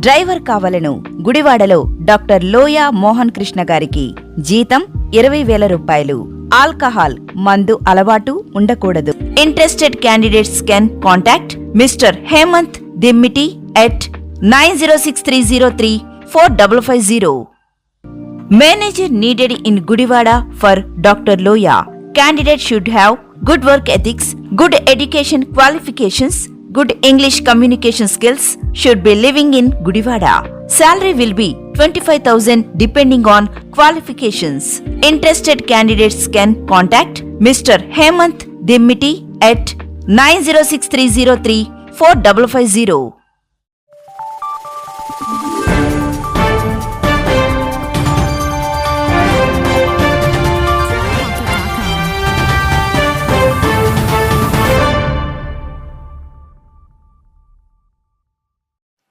Driver కావలను గుడివాడలో doctor లోయా మోహన్ కృష్ణ గారికి జీతం ఇరవై వేల రూపాయలు. ఆల్కహాల్ మందు అలవాటు ఉండకూడదు. Interested candidates can contact mister Hemanth Dimmiti at nine zero six three zero three four double five zero. Manager needed in Gudivada for doctor Loya. Candidate should have good work ethics, good education qualifications, good English communication skills, should be living in Gudivada. Salary will be 25,000 depending on qualifications. Interested candidates can contact Mr. Hemant Dimmiti at 906303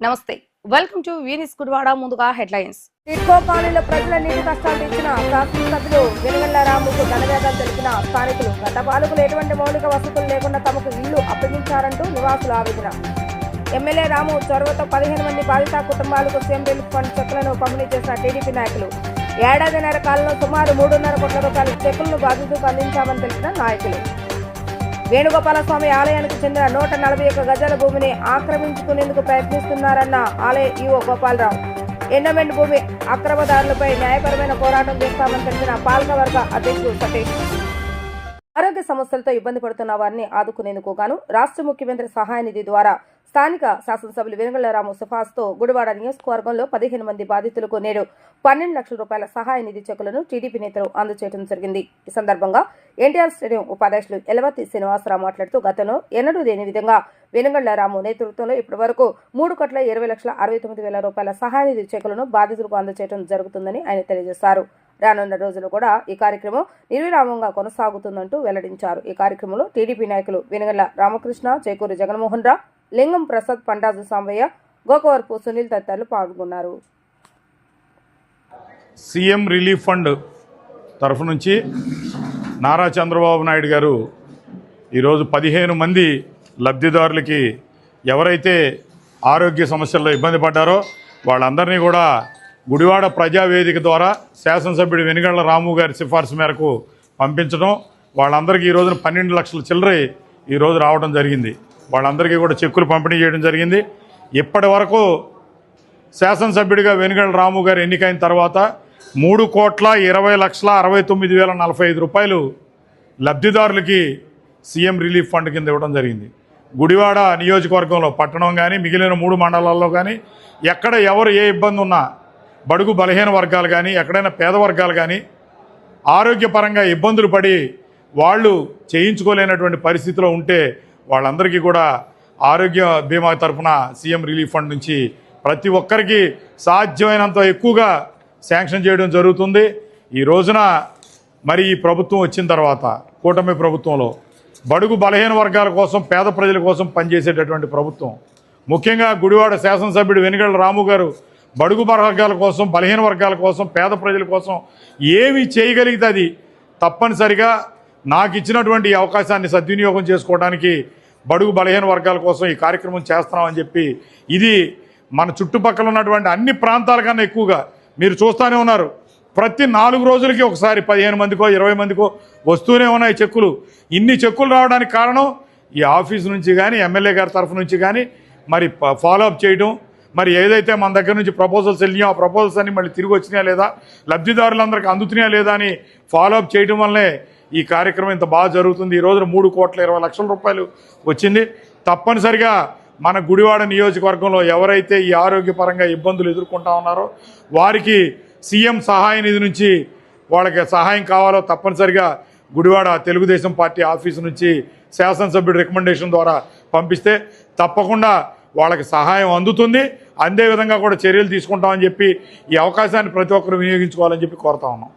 నమస్తే. Welcome to వీనిస్ Gudwada ముందుగా headlines TIDCO కాలనీలో ప్రజల నీటి కష్టాలు ఇచ్చిన శాసనసభ్యులు వెనుగల్ల రాముకు ధన్యవాదాలు తెలిపిన స్థానికులు. గత పాలకులు ఎటువంటి మౌలిక వసతులు లేకుండా తమకు ఇల్లు అప్పగించారంటూ నివాసులు ఆవేదన. ఎమ్మెల్యే రాము చొరవతో పదిహేను మంది బాధిత కుటుంబాలకు సీఎం రిలీఫ్ ఫండ్ చెక్కులను పంపిణీ చేసిన టీడీపీ నాయకులు. ఏడాదిన్నర కాలంలో సుమారు మూడున్నర కోట్ల రూపాయల చెక్కులను బాధితులకు అందించామని తెలిపిన నాయకులు. వేణుగోపాలస్వామి ఆలయానికి చెందిన నూట నలభై ఒక్క గజాల భూమిని ఆక్రమించుకునేందుకు ప్రయత్నిస్తున్నారన్న ఆలయ ఈవో గోపాలరావు. ఎండమెంట్ భూమి అక్రమదారులపై న్యాయపరమైన పోరాటం చేస్తామని తెలిసిన పాలకవర్గ అధ్యక్షుడు సతీష్. ఆరోగ్య సమస్యలతో ఇబ్బంది పడుతున్న వారిని ఆదుకునేందుకు గాను రాష్ట్ర ముఖ్యమంత్రి సహాయ నిధి ద్వారా స్థానిక శాసనసభ్యులు వెనుగళ్ళరాము సుఫాస్తో గుడివాడ నియోజకవర్గంలో పదిహేను మంది బాధితులకు నేడు పన్నెండు లక్షల రూపాయల సహాయ నిధి చెక్కులను టీడీపీ నేతలు అందజేయడం జరిగింది. ఈ సందర్భంగా ఎన్టీఆర్ స్టేడియం ఉపాధ్యక్షులు ఎలవతి శ్రీనివాసరావు మాట్లాడుతూ గతంలో ఎన్నడూ లేని విధంగా వెనుగళ్ళరాము నేతృత్వంలో ఇప్పటి వరకు మూడు కోట్ల ఇరవై లక్షల అరవై తొమ్మిది వేల రూపాయల సహాయ నిధి చెక్కులను బాధితులకు అందజేయడం జరుగుతుందని ఆయన తెలియజేశారు. రానున్న రోజులు కూడా ఈ కార్యక్రమం నిర్విరామంగా కొనసాగుతుందంటూ వెల్లడించారు. ఈ కార్యక్రమంలో టీడీపీ నాయకులు వెనుగళ్ళ రామకృష్ణ చేకూరి జగన్మోహన్ రావు లింగం ప్రసాద్ పండాజు సాంబయ్య గోకవరపు సునీల్ తదితరులు పాల్గొన్నారు. సీఎం రిలీఫ్ ఫండ్ తరఫు నుంచి నారా చంద్రబాబు నాయుడు గారు ఈరోజు పదిహేను మంది లబ్ధిదారులకి ఎవరైతే ఆరోగ్య సమస్యల్లో ఇబ్బంది పడ్డారో వాళ్ళందరినీ కూడా గుడివాడ ప్రజావేదిక ద్వారా శాసనసభ్యుడు వెనుగళ్ళ రాము గారి సిఫార్సు మేరకు పంపించడం వాళ్ళందరికీ ఈరోజున పన్నెండు లక్షల చిల్లర ఈరోజు రావడం జరిగింది. వాళ్ళందరికీ కూడా చెక్కులు పంపిణీ చేయడం జరిగింది. ఇప్పటి వరకు శాసనసభ్యుడిగా వెనుగళ్ళ రాము గారు ఎన్నికైన తర్వాత మూడు కోట్ల ఇరవై లక్షల అరవై తొమ్మిది వేల నలభై ఐదు రూపాయలు లబ్ధిదారులకి సీఎం రిలీఫ్ ఫండ్ కింద ఇవ్వడం జరిగింది. గుడివాడ నియోజకవర్గంలో పట్టణం కానీ మిగిలిన మూడు మండలాల్లో కానీ ఎక్కడ ఎవరు ఏ ఇబ్బంది ఉన్నా బడుగు బలహీన వర్గాలు కానీ ఎక్కడైనా పేద వర్గాలు కానీ ఆరోగ్యపరంగా ఇబ్బందులు పడి వాళ్ళు చేయించుకోలేనటువంటి పరిస్థితిలో ఉంటే వాళ్ళందరికీ కూడా ఆరోగ్య బీమా తరఫున సీఎం రిలీఫ్ ఫండ్ నుంచి ప్రతి ఒక్కరికి సాధ్యమైనంత ఎక్కువగా శాంక్షన్ చేయడం జరుగుతుంది. ఈ రోజున మరి ఈ ప్రభుత్వం వచ్చిన తర్వాత కూటమి ప్రభుత్వంలో బడుగు బలహీన వర్గాల కోసం పేద ప్రజల కోసం పనిచేసేటటువంటి ప్రభుత్వం ముఖ్యంగా గుడివాడ శాసనసభ్యుడు వెనుగళ్ళ రాము గారు బడుగు వర్గాల కోసం బలహీన వర్గాల కోసం పేద ప్రజల కోసం ఏమి చేయగలిగితే అది తప్పనిసరిగా నాకు ఇచ్చినటువంటి అవకాశాన్ని సద్వినియోగం చేసుకోవడానికి బడుగు బలహీన వర్గాల కోసం ఈ కార్యక్రమం చేస్తున్నామని చెప్పి ఇది మన చుట్టుపక్కల ఉన్నటువంటి అన్ని ప్రాంతాల కన్నా ఎక్కువగా మీరు చూస్తూనే ఉన్నారు. ప్రతి నాలుగు రోజులకి ఒకసారి పదిహేను మందికో ఇరవై మందికో వస్తూనే ఉన్నాయి చెక్కులు. ఇన్ని చెక్కులు రావడానికి కారణం ఈ ఆఫీస్ నుంచి కానీ ఎమ్మెల్యే గారి తరఫు నుంచి కానీ మరి ఫాలోఅప్ చేయడం. మరి ఏదైతే మన దగ్గర నుంచి ప్రపోజల్స్ వెళ్ళినాయో ఆ ప్రపోజల్స్ అన్ని మళ్ళీ తిరిగి వచ్చినాయా లేదా? లబ్ధిదారులందరికీ అందుతున్నాయా లేదా అని ఫాలోఅప్ చేయడం వల్లే ఈ కార్యక్రమం ఇంత బాగా జరుగుతుంది. ఈ రోజున మూడు కోట్ల ఇరవై లక్షల రూపాయలు వచ్చింది. తప్పనిసరిగా మన గుడివాడ నియోజకవర్గంలో ఎవరైతే ఈ ఆరోగ్యపరంగా ఇబ్బందులు ఎదుర్కొంటా ఉన్నారో వారికి సీఎం సహాయ నిధి నుంచి వాళ్ళకి సహాయం కావాలో తప్పనిసరిగా గుడివాడ తెలుగుదేశం పార్టీ ఆఫీసు నుంచి శాసనసభ్యుడి రికమెండేషన్ ద్వారా పంపిస్తే తప్పకుండా వాళ్ళకి సహాయం అందుతుంది. అందే విధంగా కూడా చర్యలు తీసుకుంటామని చెప్పి ఈ అవకాశాన్ని ప్రతి ఒక్కరు వినియోగించుకోవాలని చెప్పి కోరుతా ఉన్నాం.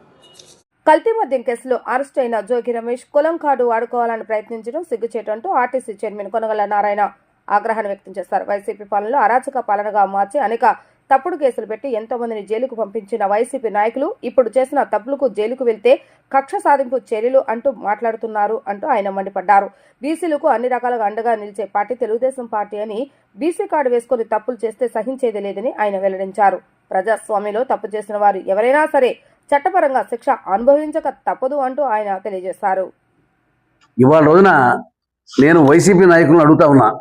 కల్తీ మద్యం కేసులో అరెస్ట్ అయిన జోగి రమేష్ కులం కార్డు వాడుకోవాలని ప్రయత్నించడం సిగ్గుచేటంటూ ఆర్టీసీ చైర్మన్ కొనగల నారాయణ ఆగ్రహాన్ని వ్యక్తం చేశారు. వైసీపీ పాలనలో అరాచక పాలనగా మార్చి అనేక తప్పుడు కేసులు పెట్టి ఎంతో మందిని జైలుకు పంపించిన వైసీపీ నాయకులు ఇప్పుడు చేసిన తప్పులకు జైలుకు వెళ్తే కక్ష సాధింపు చర్యలు అంటూ మాట్లాడుతున్నారు అంటూ ఆయన మండిపడ్డారు. బీసీలకు అన్ని రకాలుగా అండగా నిలిచే పార్టీ తెలుగుదేశం పార్టీ అని బీసీ కార్డు వేసుకుని తప్పులు చేస్తే సహించేది లేదని ఆయన వెల్లడించారు. ప్రజాస్వామ్యంలో తప్పు చేసిన వారు ఎవరైనా సరే చట్టపరంగా శిక్ష అనుభవించక తప్పదు అంటూ ఆయన తెలియజేశారు. ఇవాళ రోజున నేను వైసీపీ నాయకులను అడుగుతా ఉన్నా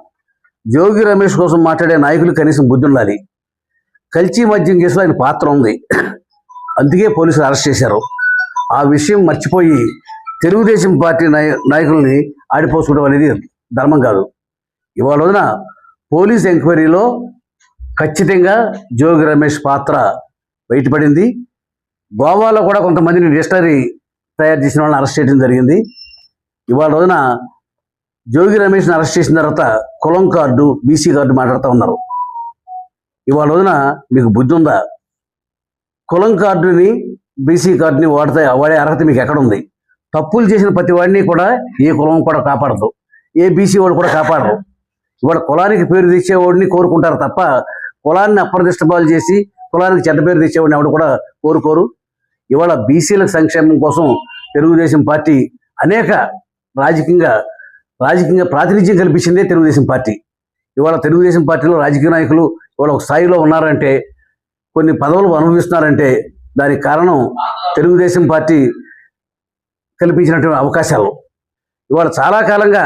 జోగి రమేష్ కోసం మాట్లాడే నాయకులు కనీసం బుద్ధి ఉండాలి. కల్చీ మద్యం కేసులో ఆయన పాత్ర ఉంది. అందుకే పోలీసులు అరెస్ట్ చేశారు. ఆ విషయం మర్చిపోయి తెలుగుదేశం పార్టీ నాయ నాయకుల్ని ఆడిపోసుకోవడం అనేది ధర్మం కాదు. ఇవాళ రోజున పోలీస్ ఎంక్వైరీలో ఖచ్చితంగా జోగి రమేష్ పాత్ర బయటపడింది. గోవాలో కూడా కొంతమందిని డిస్టరీ తయారు చేసిన వాళ్ళని అరెస్ట్ చేయడం జరిగింది. ఇవాళ రోజున జోగి రమేష్ని అరెస్ట్ చేసిన తర్వాత కులం కార్డు బీసీ కార్డు మాట్లాడుతూ ఉన్నారు. ఇవాళ రోజున మీకు బుద్ధి ఉందా? కులం కార్డుని బీసీ కార్డుని వాడితే వాడే అర్హత మీకు ఎక్కడ ఉంది? తప్పులు చేసిన ప్రతి వాడిని కూడా ఏ కులం కూడా కాపాడదు. ఏ బీసీ వాడు కూడా కాపాడరు. ఇవాళ కులానికి పేరు తెచ్చేవాడిని కోరుకుంటారు తప్ప కులాన్ని అప్రదిష్టపాలు చేసి కులానికి చెడ్డ పేరు తెచ్చేవాడిని ఎవడు కూడా కోరుకోరు. ఇవాళ బీసీల సంక్షేమం కోసం తెలుగుదేశం పార్టీ అనేక రాజకీయంగా రాజకీయంగా ప్రాతినిధ్యం కల్పించిందే తెలుగుదేశం పార్టీ. ఇవాళ తెలుగుదేశం పార్టీలో రాజకీయ నాయకులు ఇవాళ ఒక స్థాయిలో ఉన్నారంటే కొన్ని పదవులు అనుభవిస్తున్నారంటే దానికి కారణం తెలుగుదేశం పార్టీ కల్పించినటువంటి అవకాశాలు. ఇవాళ చాలా కాలంగా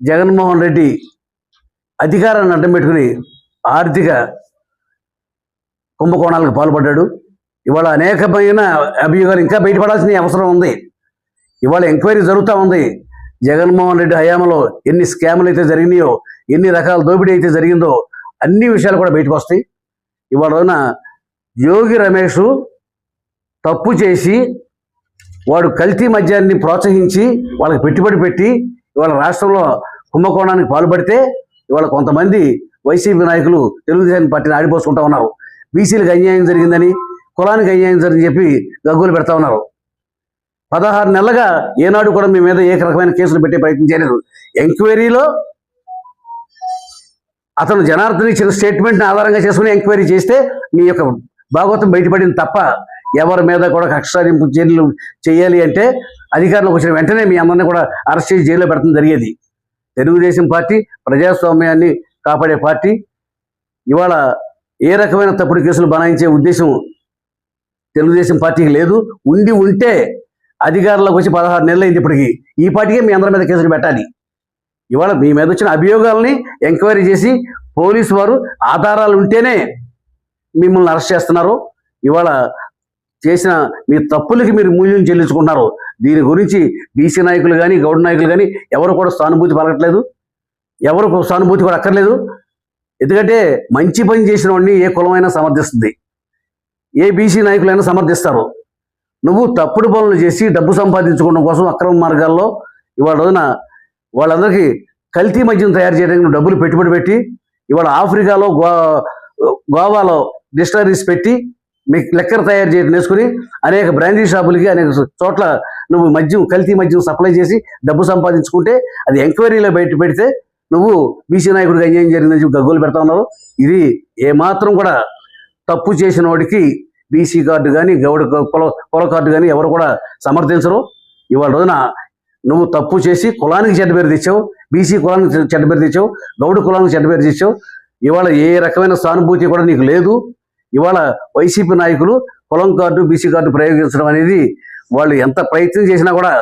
జగన్మోహన్ రెడ్డి అధికారాన్ని అడ్డం పెట్టుకుని ఆర్థిక కుంభకోణాలకు పాల్పడ్డాడు. ఇవాళ అనేకమైన అభియోగాలు ఇంకా బయటపడాల్సిన అవసరం ఉంది. ఇవాళ ఎంక్వైరీ జరుగుతూ ఉంది. జగన్మోహన్ రెడ్డి హయాంలో ఎన్ని స్కాములు అయితే జరిగినాయో ఎన్ని రకాల దోపిడీ అయితే జరిగిందో అన్ని విషయాలు కూడా బయటకు వస్తాయి ఇవాళ రోజున యోగి రమేష్ తప్పు చేసి వాడు కల్తీ మద్యాన్ని ప్రోత్సహించి వాళ్ళకి పెట్టుబడి పెట్టి ఇవాళ రాష్ట్రంలో కుంభకోణానికి పాల్పడితే ఇవాళ కొంతమంది వైసీపీ నాయకులు తెలుగుదేశం పార్టీని ఆడిపోసుకుంటా ఉన్నారు. బీసీలకు అన్యాయం జరిగిందని కులానికి అయ్యాయని సార్ అని చెప్పి గగ్గులు పెడతా ఉన్నారు. పదహారు నెలలుగా ఏనాడు కూడా మీ మీద ఏ రకమైన కేసులు పెట్టే ప్రయత్నం చేయలేదు. ఎంక్వైరీలో అతను జనార్దన్ ఇచ్చిన స్టేట్మెంట్ని ఆధారంగా చేసుకుని ఎంక్వైరీ చేస్తే మీ యొక్క భాగవతం బయటపడింది తప్ప ఎవరి మీద కూడా కక్షాధింపు చర్యలు చేయాలి అంటే అధికారంలోకి వచ్చిన వెంటనే మీ అందరినీ కూడా అరెస్ట్ చేసి జైల్లో పెడతాం జరిగేది. తెలుగుదేశం పార్టీ ప్రజాస్వామ్యాన్ని కాపాడే పార్టీ. ఇవాళ ఏ రకమైన తప్పుడు కేసులు బనాయించే ఉద్దేశం తెలుగుదేశం పార్టీకి లేదు. ఉండి ఉంటే అధికారంలోకి వచ్చి పదహారు నెలలు అయింది ఇప్పటికి. ఈ పార్టీకే మీ అందరి మీద కేసులు పెట్టాలి. ఇవాళ మీ మీద వచ్చిన అభియోగాల్ని ఎంక్వైరీ చేసి పోలీసు వారు ఆధారాలు ఉంటేనే మిమ్మల్ని అరెస్ట్ చేస్తున్నారు. ఇవాళ చేసిన మీ తప్పులకి మీరు మూల్యం చెల్లించుకుంటున్నారు. దీని గురించి బీసీ నాయకులు కానీ గౌడ నాయకులు కానీ ఎవరు కూడా సానుభూతి పలకట్లేదు. ఎవరు సానుభూతి కూడా అక్కర్లేదు. ఎందుకంటే మంచి పని చేసిన వాడిని ఏ కులమైనా సమర్థిస్తుంది. ఏ బీసీ నాయకులైనా సమర్థిస్తారు. నువ్వు తప్పుడు పనులు చేసి డబ్బు సంపాదించుకోవడం కోసం అక్రమ మార్గాల్లో ఇవాళ రోజున వాళ్ళందరికీ కల్తీ మద్యం తయారు చేయడానికి డబ్బులు పెట్టుబడి పెట్టి ఇవాళ ఆఫ్రికాలో గో గోవాలో డిస్టరీస్ పెట్టి మీకు లెక్కర తయారు చేయడం నేర్చుకుని అనేక బ్రాండీ షాపులకి అనేక చోట్ల నువ్వు మద్యం కల్తీ మద్యం సప్లై చేసి డబ్బు సంపాదించుకుంటే అది ఎంక్వైరీలో బయట పెడితే నువ్వు బీసీ నాయకుడికి అన్యాయం జరిగిందని చెప్పి గగ్గోలు పెడతా ఉన్నావు ఇది ఏమాత్రం కూడా తప్పు చేసిన వాడికి బీసీ కార్డు కానీ గౌడ కుల కుల కార్డు కానీ ఎవరు కూడా సమర్థించరు. ఇవాళ రోజున నువ్వు తప్పు చేసి కులానికి చెడ్డ పేరు తెచ్చావు బీసీ కులానికి చెడ్డ పేరు తెచ్చావు గౌడ కులానికి చెడ్డ పేరు తెచ్చావు. ఇవాళ ఏ రకమైన సానుభూతి కూడా నీకు లేదు. ఇవాళ వైసీపీ నాయకులు కులం కార్డు బీసీ కార్డు ప్రయోగించడం అనేది వాళ్ళు ఎంత ప్రయత్నం చేసినా కూడా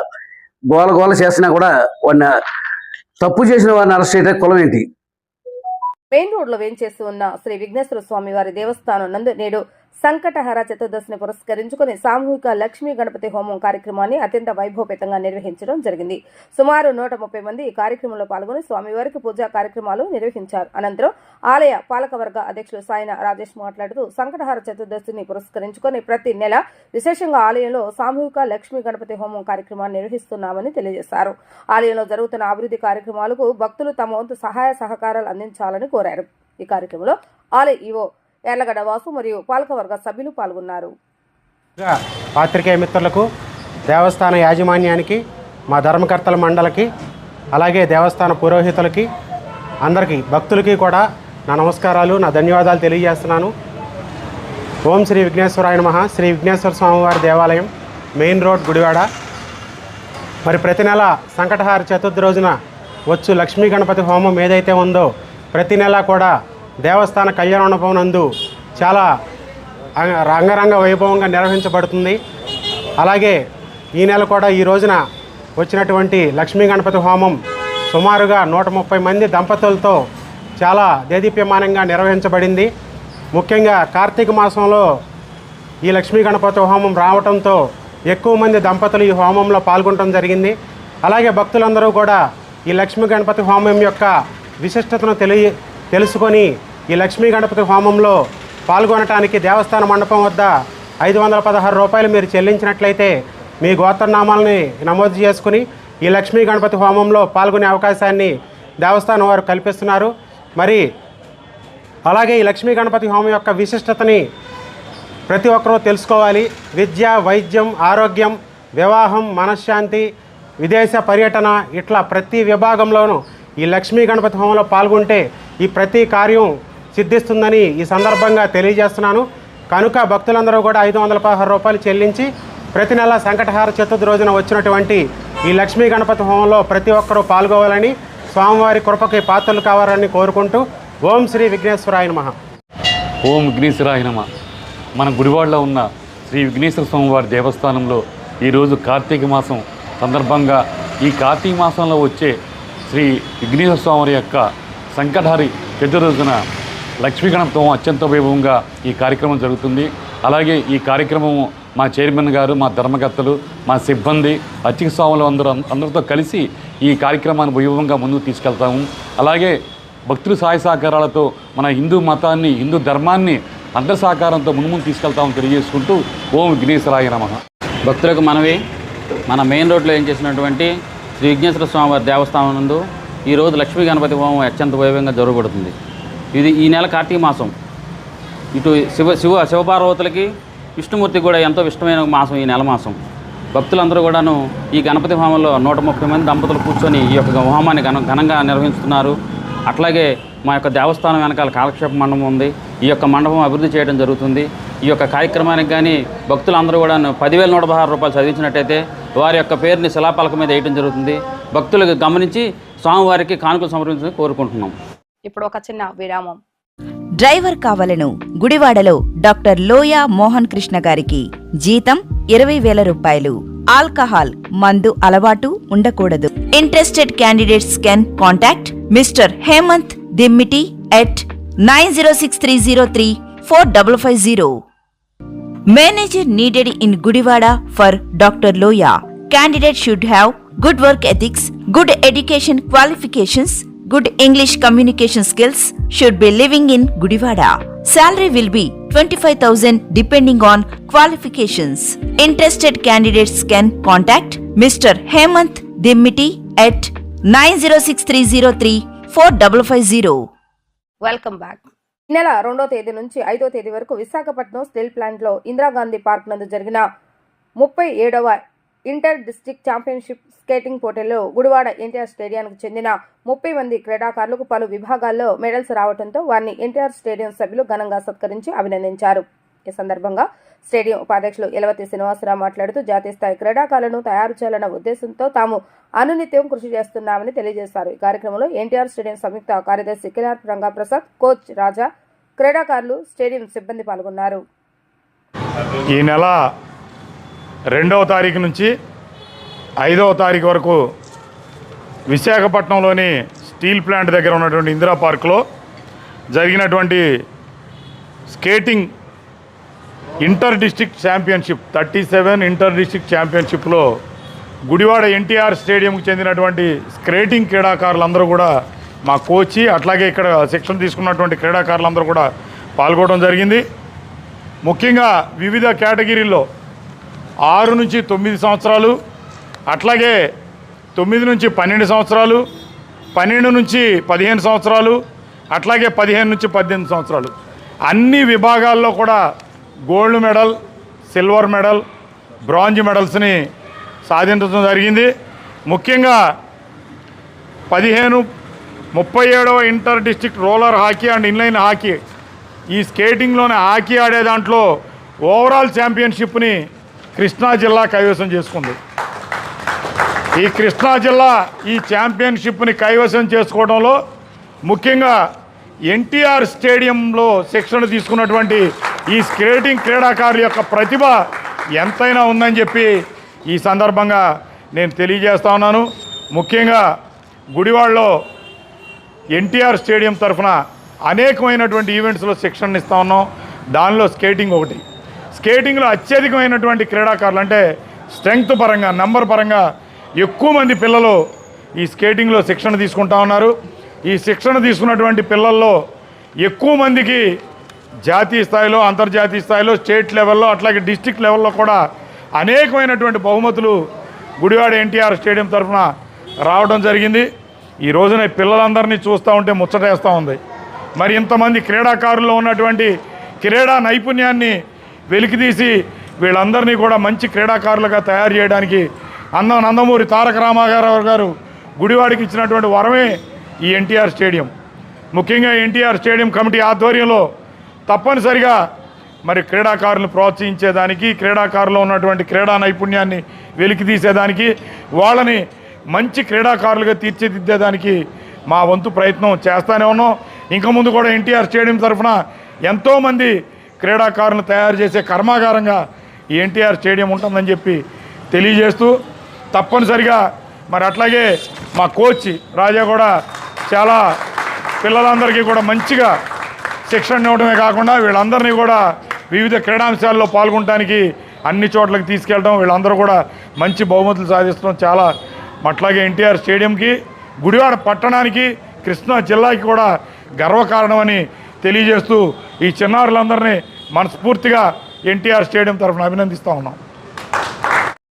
గోల గోల చేసినా కూడా వాడిని తప్పు చేసిన వారిని అరెస్ట్ చేయడానికి కులం ఏంటి? మెయిన్ రోడ్లో ఉన్న శ్రీ విఘ్నేశ్వర స్వామి వారి దేవస్థానం నందు నేడు సంకటహర చతుర్దశిని పురస్కరించుకుని సామూహిక లక్ష్మీ గణపతి హోమం కార్యక్రమాన్ని అత్యంత వైభవపేతంగా నిర్వహించడం జరిగింది. సుమారు నూట ముప్పై మంది ఈ కార్యక్రమంలో పాల్గొని స్వామివారికి పూజా కార్యక్రమాలు నిర్వహించారు. అనంతరం ఆలయ పాలకవర్గ అధ్యక్షులు సాయిన రాజేష్ మాట్లాడుతూ సంకటహార చతుర్దశిని పురస్కరించుకొని ప్రతి నెల విశేషంగా ఆలయంలో సామూహిక లక్ష్మీ గణపతి హోమం కార్యక్రమాన్ని నిర్వహిస్తున్నామని తెలియజేశారు. ఆలయంలో జరుగుతున్న అభివృద్ధి కార్యక్రమాలకు భక్తులు తమ వంతు సహాయ సహకారాలు అందించాలని కోరారు. ఈ కార్యక్రమంలో ఆలయ ఈవో ఎర్లగడ్డ వాసు మరియు పాలకవర్గ సభ్యులు పాల్గొన్నారు. పాత్రికేయ మిత్రులకు దేవస్థాన యాజమాన్యానికి మా ధర్మకర్తల మండలికి అలాగే దేవస్థాన పురోహితులకి అందరికీ భక్తులకి కూడా నా నమస్కారాలు నా ధన్యవాదాలు తెలియజేస్తున్నాను. ఓం శ్రీ విఘ్నేశ్వరాయ మహా శ్రీ విఘ్నేశ్వర స్వామివారి దేవాలయం మెయిన్ రోడ్ గుడివాడ. మరి ప్రతి నెల సంకటహార చతుర్థి రోజున వచ్చు లక్ష్మీ గణపతి హోమం ఏదైతే ఉందో ప్రతి నెల కూడా దేవస్థాన కళ్యాణ నందు చాలా అంగ- రంగరంగ వైభవంగా నిర్వహించబడుతుంది. అలాగే ఈ నెల కూడా ఈ రోజున వచ్చినటువంటి లక్ష్మీ గణపతి హోమం సుమారుగా నూట ముప్పై మంది దంపతులతో చాలా దేదీప్యమానంగా నిర్వహించబడింది. ముఖ్యంగా కార్తీక మాసంలో ఈ లక్ష్మీ గణపతి హోమం రావడంతో ఎక్కువ మంది దంపతులు ఈ హోమంలో పాల్గొనడం జరిగింది. అలాగే భక్తులందరూ కూడా ఈ లక్ష్మీ గణపతి హోమం యొక్క విశిష్టతను తెలియ తెలుసుకొని ఈ లక్ష్మీ గణపతి హోమంలో పాల్గొనటానికి దేవస్థాన మండపం వద్ద ఐదు వందల పదహారు రూపాయలు మీరు చెల్లించినట్లయితే మీ గోత్రనామాలని నమోదు చేసుకుని ఈ లక్ష్మీ గణపతి హోమంలో పాల్గొనే అవకాశాన్ని దేవస్థానం వారు కల్పిస్తున్నారు. మరి అలాగే ఈ లక్ష్మీ గణపతి హోమం యొక్క విశిష్టతని ప్రతి ఒక్కరూ తెలుసుకోవాలి. విద్య వైద్యం ఆరోగ్యం వివాహం మనశ్శాంతి విదేశ పర్యటన ఇట్లా ప్రతి విభాగంలోనూ ఈ లక్ష్మీ గణపతి హోమంలో పాల్గొంటే ఈ ప్రతి కార్యం సిద్ధిస్తుందని ఈ సందర్భంగా తెలియజేస్తున్నాను. కనుక భక్తులందరూ కూడా ఐదు వందల పదహారు రూపాయలు చెల్లించి ప్రతి నెల సంకటహార చతుర్థి రోజున వచ్చినటువంటి ఈ లక్ష్మీ గణపతి హోమంలో ప్రతి ఒక్కరూ పాల్గొవాలని స్వామివారి కృపకి పాత్రలు కావాలని కోరుకుంటూ ఓం శ్రీ విఘ్నేశ్వరాయ నమ. ఓం విఘ్నేశ్వరాయ నమ. మన గుడివాడలో ఉన్న శ్రీ విఘ్నేశ్వర స్వామివారి దేవస్థానంలో ఈరోజు కార్తీక మాసం సందర్భంగా ఈ కార్తీక మాసంలో వచ్చే శ్రీ విఘ్నేశ్వర స్వామి యొక్క సంకటహారి చతుర్రోజున లక్ష్మీ గణపతం అత్యంత వైభవంగా ఈ కార్యక్రమం జరుగుతుంది. అలాగే ఈ కార్యక్రమం మా చైర్మన్ గారు మా ధర్మకర్తలు మా సిబ్బంది అర్చక స్వాములు అందరూ అందరితో కలిసి ఈ కార్యక్రమాన్ని వైభవంగా ముందుకు తీసుకెళ్తాము. అలాగే భక్తుల సహాయ సహకారాలతో మన హిందూ మతాన్ని హిందూ ధర్మాన్ని అందరి సహకారంతో మున్ముందు తీసుకెళ్తామని తెలియజేసుకుంటూ ఓం విఘ్నేశ్వరాయ నమ. భక్తులకు మనవి మన మెయిన్ రోడ్లో ఏం చేసినటువంటి శ్రీ విఘ్నేశ్వర స్వామివారి దేవస్థానం నందు ఈరోజు లక్ష్మీ గణపతి హోమం అత్యంత వైభవంగా జరగబడుతుంది. ఇది ఈ నెల కార్తీక మాసం. ఇటు శివ శివ శివపార్వతులకి విష్ణుమూర్తికి కూడా ఎంతో ఇష్టమైన మాసం ఈ నెల మాసం. భక్తులందరూ కూడాను ఈ గణపతి హోమంలో నూట ముప్పై మంది దంపతులు కూర్చొని ఈ యొక్క హోమాన్ని ఘన ఘనంగా నిర్వహిస్తున్నారు. అట్లాగే మా యొక్క దేవస్థానం వెనకాల కాలక్షేప మండపం ఉంది. ఈ యొక్క మండపం అభివృద్ధి చేయడం జరుగుతుంది. ఈ యొక్క కార్యక్రమానికి కానీ భక్తులందరూ కూడా పదివేల నూట పదహారు రూపాయలు చదివించినట్టయితే వారి యొక్క పేరుని శిలాపలక మీద వేయడం జరుగుతుంది. భక్తులకు గమనించి స్వామివారికి కానుకలు సమర్పించని కోరుకుంటున్నాం ఇప్పుడు ఒక చిన్న విరామం డ్రైవర్ కావలను గుడివాడలో డాక్టర్ లోయా మోహన్ కృష్ణ గారికి జీతం ఇరవై వేల రూపాయలు ఆల్కహాల్ మందు అలవాటు ఉండకూడదు interested candidates can contact mister Hemanth Dimmiti at nine zero six three zero three four double five zero Manager needed in Gudivada for Dr. Loya. Candidate should have good work ethics good education qualifications good English communication skills should be living in Gudivada salary will be twenty five thousand depending on qualifications interested candidates can contact mister Hemanth Dimmiti at nine zero six three zero three four double five zero welcome back నెల రెండో తేదీ నుంచి ఐదో తేదీ వరకు Visakhapatnam steel ప్లాంట్లో Indira Gandhi park నందు జరిగిన ముప్పై ఏడవ ఇంటర్ డిస్టిక్ ఛాంపియన్షిప్ స్కేటింగ్ పోటీల్లో గుడివాడ ఎన్టీఆర్ స్టేడియానికి చెందిన ముప్పై మంది క్రీడాకారులకు పలు విభాగాల్లో మెడల్స్ రావడంతో వారిని ఎన్టీఆర్ స్టేడియం సభ్యులు ఘనంగా సత్కరించి అభినందించారు. ఈ సందర్భంగా స్టేడియం ఉపాధ్యక్షులు ఎలవతి శ్రీనివాసరావు మాట్లాడుతూ జాతీయ స్థాయి క్రీడాకారులను తయారు చేయాలన్న ఉద్దేశంతో తాము అనునిత్యం కృషి చేస్తున్నామని తెలియజేశారు. ఈ కార్యక్రమంలో ఎన్టీఆర్ స్టేడియం సంయుక్త కార్యదర్శి కిలార్ రంగాప్రసాద్ కోచ్ రాజా క్రీడాకారులు స్టేడియం సిబ్బంది పాల్గొన్నారు. ఈ నెల రెండవ తారీఖు నుంచి ఐదవ తారీఖు వరకు విశాఖపట్నంలోని స్టీల్ ప్లాంట్ దగ్గర ఉన్నటువంటి ఇందిరా పార్క్లో జరిగినటువంటి skating inter district championship thirty seven inter district ఛాంపియన్షిప్లో Gudivada NTR స్టేడియంకు చెందినటువంటి స్కేటింగ్ క్రీడాకారులందరూ కూడా మా కోచి అట్లాగే ఇక్కడ శిక్షణ తీసుకున్నటువంటి క్రీడాకారులందరూ కూడా పాల్గొనడం జరిగింది. ముఖ్యంగా వివిధ కేటగిరీల్లో ఆరు నుంచి తొమ్మిది సంవత్సరాలు అట్లాగే తొమ్మిది నుంచి పన్నెండు సంవత్సరాలు పన్నెండు నుంచి పదిహేను సంవత్సరాలు అట్లాగే పదిహేను నుంచి పద్దెనిమిది సంవత్సరాలు. అన్ని విభాగాల్లో కూడా gold medal silver medal bronze మెడల్స్ని సాధించడం జరిగింది. ముఖ్యంగా పదిహేను ముప్పై ఏడవ inter district roller hockey and inline hockey. ఈ స్కేటింగ్లోనే హాకీ ఆడే దాంట్లో ఓవరాల్ ఛాంపియన్షిప్ని కృష్ణా జిల్లా కైవసం చేసుకుంది. ఈ కృష్ణా జిల్లా ఈ ఛాంపియన్షిప్ని కైవసం చేసుకోవడంలో ముఖ్యంగా ఎన్టీఆర్ స్టేడియంలో శిక్షణ తీసుకున్నటువంటి ఈ స్కేటింగ్ క్రీడాకారుల యొక్క ప్రతిభ ఎంతైనా ఉందని చెప్పి ఈ సందర్భంగా నేను తెలియజేస్తా ఉన్నాను. ముఖ్యంగా గుడివాడలో ఎన్టీఆర్ స్టేడియం తరఫున అనేకమైనటువంటి ఈవెంట్స్లో శిక్షణ ఇస్తూ ఉన్నాం. దానిలో స్కేటింగ్ ఒకటి. స్కేటింగ్లో అత్యధికమైనటువంటి క్రీడాకారులు అంటే స్ట్రెంగ్త్ పరంగా నంబర్ పరంగా ఎక్కువ మంది పిల్లలు ఈ స్కేటింగ్లో శిక్షణ తీసుకుంటా ఉన్నారు. ఈ శిక్షణ తీసుకున్నటువంటి పిల్లల్లో ఎక్కువ మందికి జాతీయ స్థాయిలో అంతర్జాతీయ స్థాయిలో స్టేట్ లెవెల్లో అట్లాగే డిస్టిక్ లెవెల్లో కూడా అనేకమైనటువంటి బహుమతులు గుడివాడ ఎన్టీఆర్ స్టేడియం తరఫున రావడం జరిగింది. ఈ రోజున పిల్లలందరినీ చూస్తూ ఉంటే ముచ్చటేస్తూ ఉంది. మరి ఇంతమంది క్రీడాకారుల్లో ఉన్నటువంటి క్రీడా నైపుణ్యాన్ని వెలికితీసి వీళ్ళందరినీ కూడా మంచి క్రీడాకారులుగా తయారు చేయడానికి అన్న నందమూరి తారక రామారావు గారు గుడివాడికి ఇచ్చినటువంటి వరమే ఈ ఎన్టీఆర్ స్టేడియం. ముఖ్యంగా ఎన్టీఆర్ స్టేడియం కమిటీ ఆధ్వర్యంలో తప్పనిసరిగా మరి క్రీడాకారులను ప్రోత్సహించేదానికి క్రీడాకారులో ఉన్నటువంటి క్రీడా నైపుణ్యాన్ని వెలికి తీసేదానికి వాళ్ళని మంచి క్రీడాకారులుగా తీర్చిదిద్దేదానికి మా వంతు ప్రయత్నం చేస్తానే ఉన్నాం. ఇంకా ముందు కూడా ఎన్టీఆర్ స్టేడియం తరఫున ఎంతోమంది క్రీడాకారులను తయారు చేసే కర్మాగారంగా ఈ ఎన్టీఆర్ స్టేడియం ఉంటుందని చెప్పి తెలియజేస్తూ తప్పనిసరిగా మరి అట్లాగే మా కోచ్ రాజా కూడా చాలా పిల్లలందరికీ కూడా మంచిగా శిక్షణ ఇవ్వడమే కాకుండా వీళ్ళందరినీ కూడా వివిధ క్రీడాంశాల్లో పాల్గొనడానికి అన్ని చోట్లకి తీసుకెళ్ళడం వీళ్ళందరూ కూడా మంచి బహుమతులు సాధిస్తాం చాలా అట్లాగే ఎన్టీఆర్ స్టేడియంకి గుడివాడ పట్టణానికి కృష్ణా జిల్లాకి కూడా గర్వకారణమని తెలియజేస్తూ ఈ చిన్నారులందరినీ మనస్ఫూర్తిగా ఎన్టీఆర్ స్టేడియం తరఫున అభినందిస్తూ ఉన్నాం.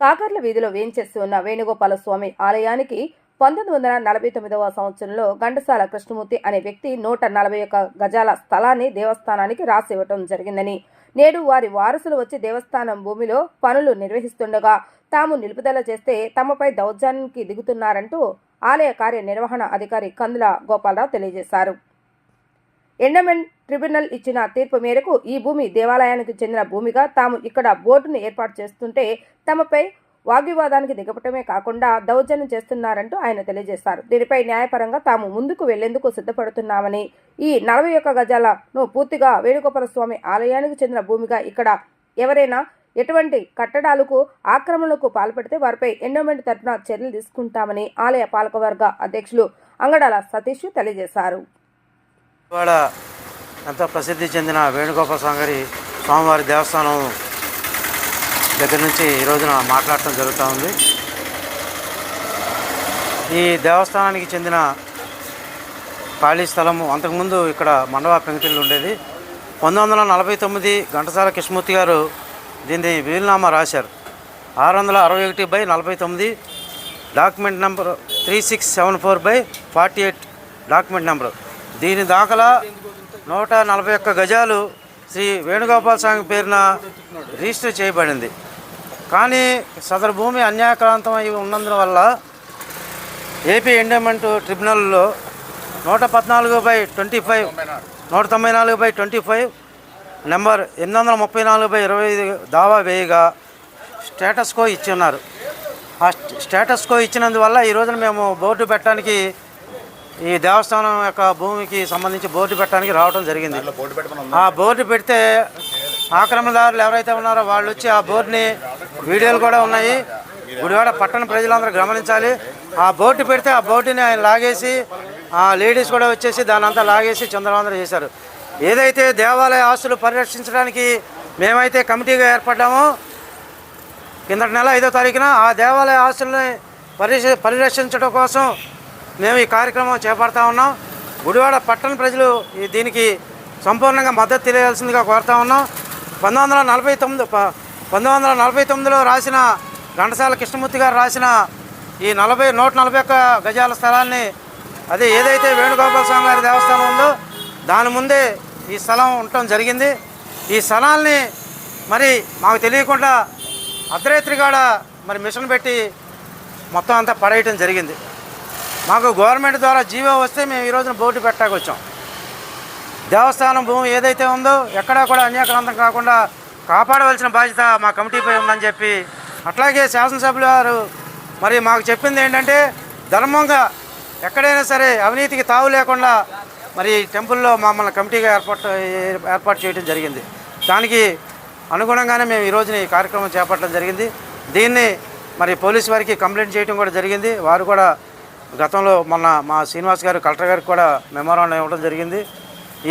కాకర్ల వీధిలో వేంచేసి ఉన్న వేణుగోపాల స్వామి ఆలయానికి పంతొమ్మిది వందల నలభై తొమ్మిదవ సంవత్సరంలో ఘంటసాల కృష్ణమూర్తి అనే వ్యక్తి నూట నలభై ఒక్క గజాల స్థలాన్ని దేవస్థానానికి రాసి ఇవ్వటం జరిగిందని. నేడు వారి వారసులు వచ్చి దేవస్థానం భూమిలో పనులు నిర్వహిస్తుండగా తాము నిలుపుదల చేస్తే తమపై దౌర్జన్యానికి దిగుతున్నారంటూ ఆలయ కార్యనిర్వహణ అధికారి కందుల గోపాలరావు తెలియజేశారు. ఎండమెంట్ ట్రిబ్యునల్ ఇచ్చిన తీర్పు మేరకు ఈ భూమి దేవాలయానికి చెందిన భూమిగా తాము ఇక్కడ బోర్డును ఏర్పాటు చేస్తుంటే తమపై వాగ్వివాదానికి దిగపటమే కాకుండా దౌర్జన్యం చేస్తున్నారంటూ ఆయన తెలియజేశారు. దీనిపై న్యాయపరంగా తాము ముందుకు వెళ్ళేందుకు సిద్ధపడుతున్నామని ఈ నలభై ఒక్క గజాలను పూర్తిగా వేణుగోపాల స్వామి ఆలయానికి చెందిన భూమిగా ఇక్కడ ఎవరైనా ఎటువంటి కట్టడాలకు ఆక్రమణలకు పాల్పడితే వారిపై ఎండోమెంట్ తరఫున చర్యలు తీసుకుంటామని ఆలయ పాలకవర్గ అధ్యక్షులు అంగడాల సతీష్ తెలియజేశారు. ఇవాళ ఎంతో ప్రసిద్ధి చెందిన వేణుగోపాల స్వామి గారి స్వామివారి దేవస్థానం దగ్గర నుంచి ఈ రోజున మాట్లాడటం జరుగుతూ ఉంది. ఈ దేవస్థానానికి చెందిన ఖాళీ స్థలము అంతకుముందు ఇక్కడ మండవ పెంకుటిల్లు ఉండేది. పంతొమ్మిది వందల నలభై తొమ్మిది ఘంటసాల కృష్ణమూర్తి గారు దీన్ని వీలునామా రాశారు. ఆరు వందల అరవై ఒకటి బై నలభై తొమ్మిది document number three six seven four by forty eight document number. దీని దాఖలా నూట నలభై ఒక్క గజాలు శ్రీ వేణుగోపాల స్వామి పేరున రిజిస్టర్ చేయబడింది. కానీ సదరు భూమి అన్యాక్రాంతం అయి ఉన్నందువల్ల ఏపీ ఎండమెంట్ ట్రిబ్యునల్లో నూట పద్నాలుగు బై ట్వంటీ ఫైవ్ నూట తొంభై నాలుగు బై ట్వంటీ ఫైవ్ నెంబర్ ఎనిమిది వందల ముప్పై నాలుగు బై ఇరవై ఐదు దావా వేయగా స్టేటస్ కో ఇచ్చి ఉన్నారు. ఆ స్టేటస్ కో ఇచ్చినందువల్ల ఈ రోజున మేము బోర్డు పెట్టడానికి ఈ దేవస్థానం యొక్క భూమికి సంబంధించి బోర్డు పెట్టడానికి రావడం జరిగింది. ఆ బోర్డు పెడితే ఆక్రమణదారులు ఎవరైతే ఉన్నారో వాళ్ళు వచ్చి ఆ బోర్డుని వీడియోలు కూడా ఉన్నాయి. గుడివాడ పట్టణ ప్రజలందరూ గమనించాలి. ఆ బోర్డు పెడితే ఆ బోర్డుని ఆయన లాగేసి ఆ లేడీస్ కూడా వచ్చేసి దాని అంతా లాగేసి చంద్రవందర చేశారు. ఏదైతే దేవాలయ ఆస్తులు పరిరక్షించడానికి మేమైతే కమిటీగా ఏర్పడ్డామో కిందటి నెల ఐదో తారీఖున ఆ దేవాలయ ఆస్తుల్ని పరిరక్ష పరిరక్షించడం కోసం మేము ఈ కార్యక్రమం చేపడతా ఉన్నాం. గుడివాడ పట్టణ ప్రజలు ఈ దీనికి సంపూర్ణంగా మద్దతు తెలియాల్సిందిగా కోరుతా ఉన్నాం. పంతొమ్మిది వందల నలభై తొమ్మిది ప- పంతొమ్మిది వందల నలభై తొమ్మిదిలో రాసిన ఘంటసాల కృష్ణమూర్తి గారు రాసిన ఈ నలభై నూట నలభై ఒక్క గజాల స్థలాన్ని అదే ఏదైతే వేణుగోపాల స్వామి గారి దేవస్థానం ఉందో దాని ముందే ఈ స్థలం ఉండటం జరిగింది. ఈ స్థలాల్ని మరి మాకు తెలియకుండా అర్ధరాత్రిగాడ మరి మిషన్ పెట్టి మొత్తం అంతా పడేయటం జరిగింది. మాకు గవర్నమెంట్ ద్వారా జీవో వస్తే మేము ఈ రోజున బోర్డు పెట్టాక వచ్చాం. దేవస్థానం భూమి ఏదైతే ఉందో ఎక్కడా కూడా అన్యాక్రాంతం కాకుండా కాపాడవలసిన బాధ్యత మా కమిటీపై ఉందని చెప్పి అట్లాగే శాసనసభ్యులు వారు మరి మాకు చెప్పింది ఏంటంటే ధర్మంగా ఎక్కడైనా సరే అవినీతికి తావు లేకుండా మరి టెంపుల్లో మమ్మల్ని కమిటీగా ఏర్పాటు ఏర్పాటు చేయడం జరిగింది. దానికి అనుగుణంగానే మేము ఈ ఈ కార్యక్రమం చేపట్టడం జరిగింది. దీన్ని మరి పోలీస్ వారికి కంప్లైంట్ చేయడం కూడా జరిగింది. వారు కూడా గతంలో మొన్న మా శ్రీనివాస్ గారు కలెక్టర్ గారికి కూడా మెమోరాండం ఇవ్వడం జరిగింది.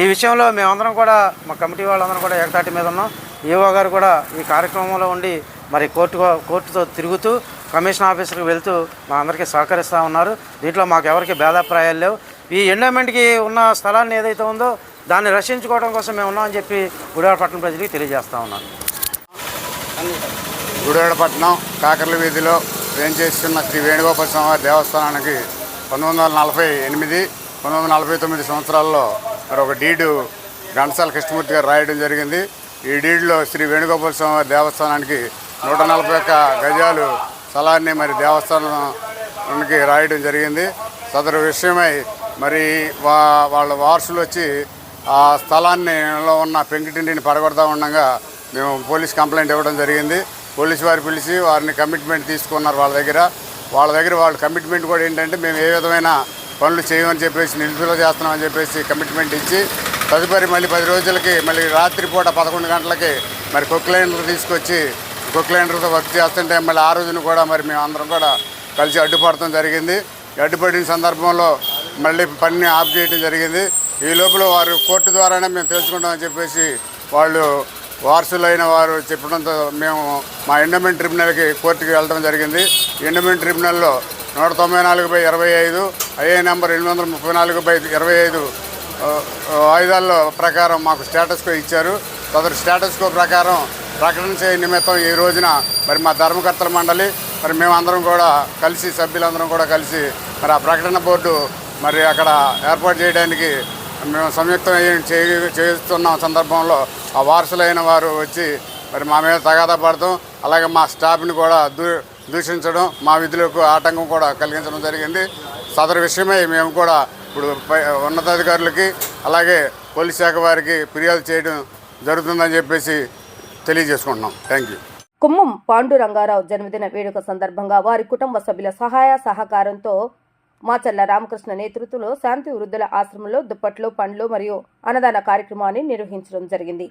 ఈ విషయంలో మేమందరం కూడా మా కమిటీ వాళ్ళందరం కూడా ఏకతాటి మీద ఉన్నాం. ఈవో గారు కూడా ఈ కార్యక్రమంలో ఉండి మరి కోర్టు కోర్టుతో తిరుగుతూ కమిషన్ ఆఫీసర్కి వెళ్తూ మా అందరికీ సహకరిస్తూ ఉన్నారు. దీంట్లో మాకు ఎవరికి భేదాభిప్రాయాలు లేవు. ఈ ఎండోమెంట్కి ఉన్న స్థలాన్ని ఏదైతే ఉందో దాన్ని రక్షించుకోవడం కోసం మేము ఉన్నామని చెప్పి గుడివాడపట్నం ప్రజలకి తెలియజేస్తూ ఉన్నాను గుడివాడపట్నం కాకర్ల వీధిలో వేంచేస్తున్న శ్రీ వేణుగోపాల స్వామి దేవస్థానానికి పంతొమ్మిది వందల నలభై ఎనిమిది పంతొమ్మిది వందల నలభై తొమ్మిది సంవత్సరాల్లో మరి ఒక డీడు ఘంటసాల కృష్ణమూర్తి గారు రాయడం జరిగింది. ఈ డీడ్లో శ్రీ వేణుగోపాల స్వామి దేవస్థానానికి నూట నలభై ఒక్క గజాలు స్థలాన్ని మరి దేవస్థానానికి రాయడం జరిగింది. సదరు విషయమై మరి వా వాళ్ళ వారసులు వచ్చి ఆ స్థలాన్ని ఉన్న పెంకిటింటిని పడగొడతా ఉండగా మేము పోలీస్ కంప్లైంట్ ఇవ్వడం జరిగింది. పోలీసు వారు పిలిచి వారిని కమిట్మెంట్ తీసుకున్నారు వాళ్ళ దగ్గర. వాళ్ళ దగ్గర వాళ్ళ కమిట్మెంట్ కూడా ఏంటంటే మేము ఏ విధమైన పనులు చేయమని చెప్పేసి నిలుపుదల చేస్తున్నామని చెప్పేసి కమిట్మెంట్ ఇచ్చి తదుపరి మళ్ళీ పది రోజులకి మళ్ళీ రాత్రిపూట పదకొండు గంటలకి మరి కొక్లైనర్ తీసుకొచ్చి కొక్లైనర్తో వర్క్ చేస్తుంటే మళ్ళీ ఆ రోజున కూడా మరి మేము అందరం కూడా కలిసి అడ్డుపడటం జరిగింది. అడ్డుపడిన సందర్భంలో మళ్ళీ పనిని ఆఫ్ చేయడం జరిగింది. ఈ లోపల వారు కోర్టు ద్వారానే మేము తెలుసుకుంటామని చెప్పేసి వాళ్ళు వారసులైన వారు చెప్పడంతో మేము మా ఎండోమెంట్ ట్రిబ్యునల్కి కోర్టుకి వెళ్ళడం జరిగింది. ఎండోమెంట్ ట్రిబ్యునల్లో నూట తొంభై నాలుగు బై ఇరవై ఐదు ఐఏ నెంబర్ ఎనిమిది వందల ముప్పై నాలుగు బై ఇరవై ఐదు ఆయుధాల్లో ప్రకారం మాకు స్టేటస్ కో ఇచ్చారు. తదుపరి స్టేటస్ కో ప్రకారం ప్రకటన చేయ నిమిత్తం ఈ రోజున మరి మా ధర్మకర్తల మండలి మరి మేమందరం కూడా కలిసి సభ్యులందరం కూడా కలిసి మరి ఆ ప్రకటన బోర్డు మరి అక్కడ ఏర్పాటు చేయడానికి మేము సంయుక్తం అయ్యి చేస్తున్న సందర్భంలో. ఆ వారసులైన వారు వచ్చి మరి మా మీద తగాదా పడతాం. అలాగే మా స్టాఫ్ని కూడా దూ దూషించడం మా విధులకు ఆటంకం కూడా కలిగించడం జరిగింది. సదరు విషయమై మేము కూడా ఇప్పుడు ఉన్నతాధికారులకి అలాగే పోలీస్ శాఖ వారికి ఫిర్యాదు చేయడం జరుగుతుందని చెప్పేసి తెలియజేసుకుంటున్నాం. థ్యాంక్ యూ కుమ్మం పాండురంగారావు జన్మదిన వేడుక సందర్భంగా వారి కుటుంబ సభ్యుల సహాయ సహకారంతో మాచల్ల రామకృష్ణ నేతృత్వంలో శాంతి వృద్ధుల ఆశ్రమంలో దుప్పట్లు పండ్లు మరియు అన్నదాన కార్యక్రమాన్ని నిర్వహించడం జరిగింది.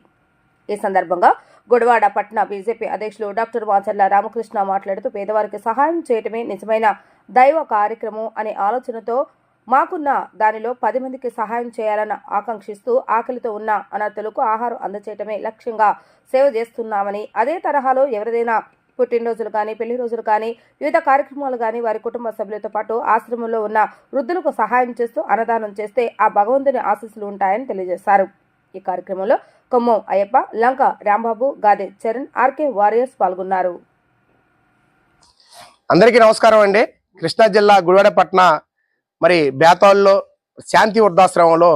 ఈ సందర్భంగా గొడవాడ పట్న బీజేపీ అధ్యక్షులు డాక్టర్ మాచల్ల రామకృష్ణ మాట్లాడుతూ పేదవారికి సహాయం చేయటమే నిజమైన దైవ కార్యక్రమం అనే ఆలోచనతో మాకున్న దానిలో పది మందికి సహాయం చేయాలని ఆకాంక్షిస్తూ ఆకలితో ఉన్న అనాథులకు ఆహారం అందచేయటమే లక్ష్యంగా సేవ చేస్తున్నామని అదే తరహాలో ఎవరిదైనా పుట్టినరోజులు కానీ పెళ్ళి రోజులు కానీ వివిధ కార్యక్రమాలు కానీ వారి కుటుంబ సభ్యులతో పాటు ఆశ్రమంలో ఉన్న వృద్ధులకు సహాయం చేస్తూ అన్నదానం చేస్తే ఆ భగవంతుని ఆశీస్సులు ఉంటాయని తెలియజేశారు. ఈ కార్యక్రమంలో కొమ్మం అయ్యప్ప లంక రాంబాబు గాదే చరణ్ ఆర్కే వారియర్స్ పాల్గొన్నారు. అందరికీ నమస్కారం అండి. కృష్ణా జిల్లా గుడివాడపట్న మరి బేతాల్లో శాంతి వృద్ధాశ్రమంలో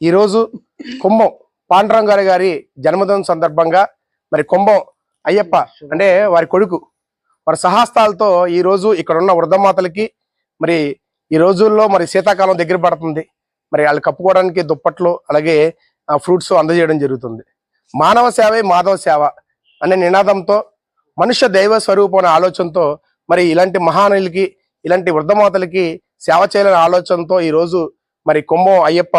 ఈరోజు కుంభం పాండురంగారు గారి జన్మదినం సందర్భంగా మరి కుంభం అయ్యప్ప అంటే వారి కొడుకు. వారి సహాస్తాలతో ఈ రోజు ఇక్కడ ఉన్న వృద్ధమాతలకి మరి ఈ రోజుల్లో మరి శీతాకాలం దగ్గర పడుతుంది. మరి వాళ్ళు కప్పుకోవడానికి దుప్పట్లు అలాగే ఫ్రూట్స్ అందజేయడం జరుగుతుంది. మానవ సేవే మాధవ సేవ అనే నినాదంతో మనుష్య దైవ స్వరూపం అనే ఆలోచనతో మరి ఇలాంటి మహానులకి ఇలాంటి వృద్ధమాతలకి సేవ చేయాలనే ఆలోచనతో ఈ రోజు మరి కుంభం అయ్యప్ప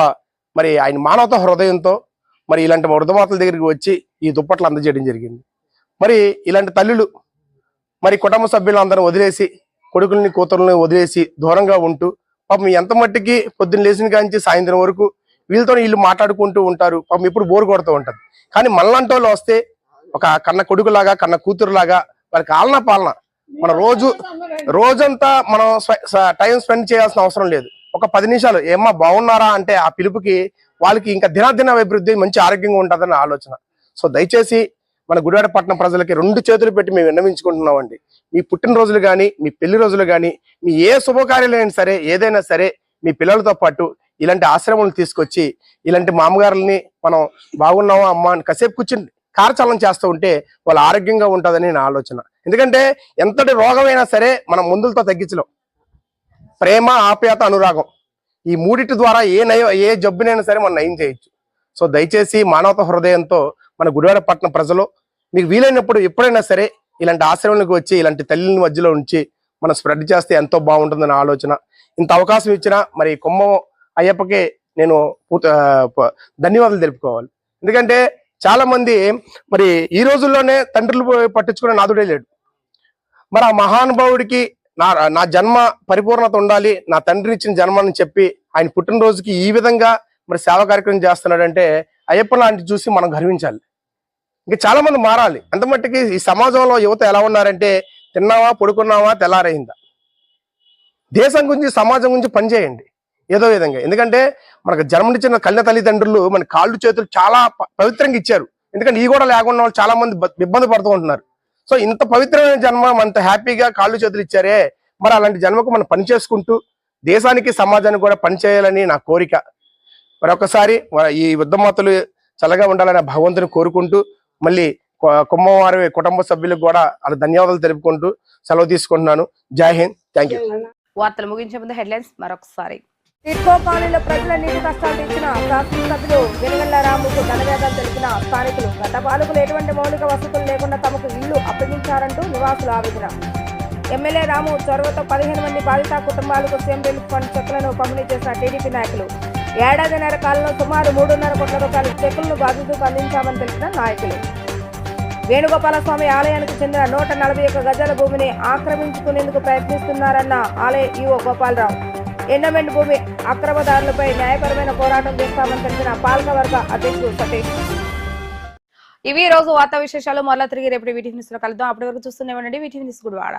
మరి ఆయన మానవత హృదయంతో మరి ఇలాంటి వృద్ధమాతల దగ్గరికి వచ్చి ఈ దుప్పట్లు అందజేయడం జరిగింది. మరి ఇలాంటి తల్లులు మరి కుటుంబ సభ్యులందరూ వదిలేసి కొడుకుల్ని కూతుర్లని వదిలేసి దూరంగా ఉంటూ పాపం ఎంత మట్టికి పొద్దున్న లేచిన కాంచి సాయంత్రం వరకు వీళ్ళతో వీళ్ళు మాట్లాడుకుంటూ ఉంటారు. పాపం ఇప్పుడు బోరు కొడుతూ ఉంటుంది. కానీ మళ్ళంటి వాళ్ళు వస్తే ఒక కన్న కొడుకులాగా కన్న కూతురులాగా వారికి ఆలన పాలన. మన రోజు రోజంతా మనం టైం స్పెండ్ చేయాల్సిన అవసరం లేదు. ఒక పది నిమిషాలు ఏమ్మా బాగున్నారా? అంటే ఆ పిలుపుకి వాళ్ళకి ఇంకా దినదిన అభివృద్ధి మంచి ఆరోగ్యంగా ఉంటుందని ఆలోచన. సో దయచేసి మన గుడివాడపట్నం ప్రజలకి రెండు చేతులు పెట్టి మేము విన్నవించుకుంటున్నామండి. మీ పుట్టినరోజులు కానీ మీ పెళ్ళి రోజులు కానీ మీ ఏ శుభకార్యాలైనా సరే ఏదైనా సరే మీ పిల్లలతో పాటు ఇలాంటి ఆశ్రమాలు తీసుకొచ్చి ఇలాంటి మామగారుల్ని మనం బాగున్నావా అమ్మా అని కాసేపు కూర్చుని కార్చలనం చేస్తూ ఉంటే వాళ్ళు ఆరోగ్యంగా ఉంటుందని నా ఆలోచన. ఎందుకంటే ఎంతటి రోగమైనా సరే మనం మందులతో తగ్గించలేం. ప్రేమ ఆప్యాయత అనురాగం ఈ మూడిటి ద్వారా ఏ నయం ఏ జబ్బునైనా సరే మనం నయం చేయొచ్చు. సో దయచేసి మానవత హృదయంతో మన గుడివాడపట్నం ప్రజలు మీకు వీలైనప్పుడు ఎప్పుడైనా సరే ఇలాంటి ఆశ్రమంలోకి వచ్చి ఇలాంటి తల్లిని మధ్యలో ఉంచి మనం స్ప్రెడ్ చేస్తే ఎంతో బాగుంటుందని ఆలోచన. ఇంత అవకాశం ఇచ్చిన మరి కుంభం అయ్యప్పకి నేను ధన్యవాదాలు తెలుపుకోవాలి. ఎందుకంటే చాలా మంది మరి ఈ రోజుల్లోనే తండ్రులు పట్టించుకునే నాదుడే లేడు. మరి ఆ మహానుభావుడికి నా నా జన్మ పరిపూర్ణత ఉండాలి నా తండ్రి ఇచ్చిన జన్మని చెప్పి ఆయన పుట్టినరోజుకి ఈ విధంగా మరి సేవా కార్యక్రమం చేస్తున్నాడంటే అయ్యప్ప లాంటి చూసి మనం గర్వించాలి. ఇంకా చాలా మంది మారాలి. అంత మట్టుకి ఈ సమాజంలో యువత ఎలా ఉన్నారంటే తిన్నావా పడుకున్నావా తెల్లారైందా. దేశం గురించి సమాజం గురించి పనిచేయండి ఏదో విధంగా. ఎందుకంటే మనకు జన్మనిచ్చిన కళ్ళ తల్లిదండ్రులు మన కాళ్ళు చేతులు చాలా పవిత్రంగా ఇచ్చారు. ఎందుకంటే ఈ కూడా లేకుండా వాళ్ళు చాలా మంది ఇబ్బంది పడుతూ ఉంటున్నారు. సో ఇంత పవిత్రమైన జన్మ అంత హ్యాపీగా కాళ్ళు చేతులు ఇచ్చారే మరి అలాంటి జన్మకు మనం పని చేసుకుంటూ దేశానికి సమాజానికి కూడా పనిచేయాలని నా కోరిక. మరి ఈ యుద్ధమాతలు చల్లగా ఉండాలని భగవంతుని కోరుకుంటూ మళ్ళీ కుమ్మవారి కుటుంబ సభ్యులకు కూడా అలా ధన్యవాదాలు తెలుపుకుంటూ సెలవు తీసుకుంటున్నాను. జై హింద్. Thank you. వార్తలు ముగించే ముందు హెడ్లైన్స్ మరొకసారి. టిడ్కో కాలనీలో ప్రజల నీటి కష్టాలు తీర్చిన శాసనసభ్యులు వెనుగళ్ళ రాముకు ధనవేదం తెలిపిన స్థానికులు. గత పాలకులు ఎటువంటి మౌలిక వసతులు లేకుండా తమకు ఇల్లు అప్పగించారంటూ నివాసులు ఆవేదన. ఎమ్మెల్యే రాము చొరవతో పదిహేను మంది బాధిత కుటుంబాలకు సీఎం రిలీఫ్ ఫండ్ చెక్కులను పంపిణీ చేసిన టీడీపీ నాయకులు. ఏడాదిన్నర కాలంలో సుమారు మూడున్నర కోట్ల రూపాయల చెక్కులను బాధితులకు అందించామని తెలిపిన నాయకులు. వేణుగోపాలస్వామి ఆలయానికి చెందిన నూట నలభై ఒక్క గజాల భూమిని ఆక్రమించుకునేందుకు ప్రయత్నిస్తున్నారన్న ఆలయ ఈవో గోపాలరావు. ఎండమెంట్ భూమి అక్రమదారులపై న్యాయపరమైన పోరాటం చేస్తామని తెలిసిన పాలక వర్గ అధ్యక్షుడు సతీష్. ఇవి రోజు వార్తా విశేషాలు. మరలా తిరిగి రేపటి వీటి న్యూస్లో కలుద్దాం. అప్పటి వరకు చూస్తూనే ఉండండి. వీటి న్యూస్ గుడివాడ.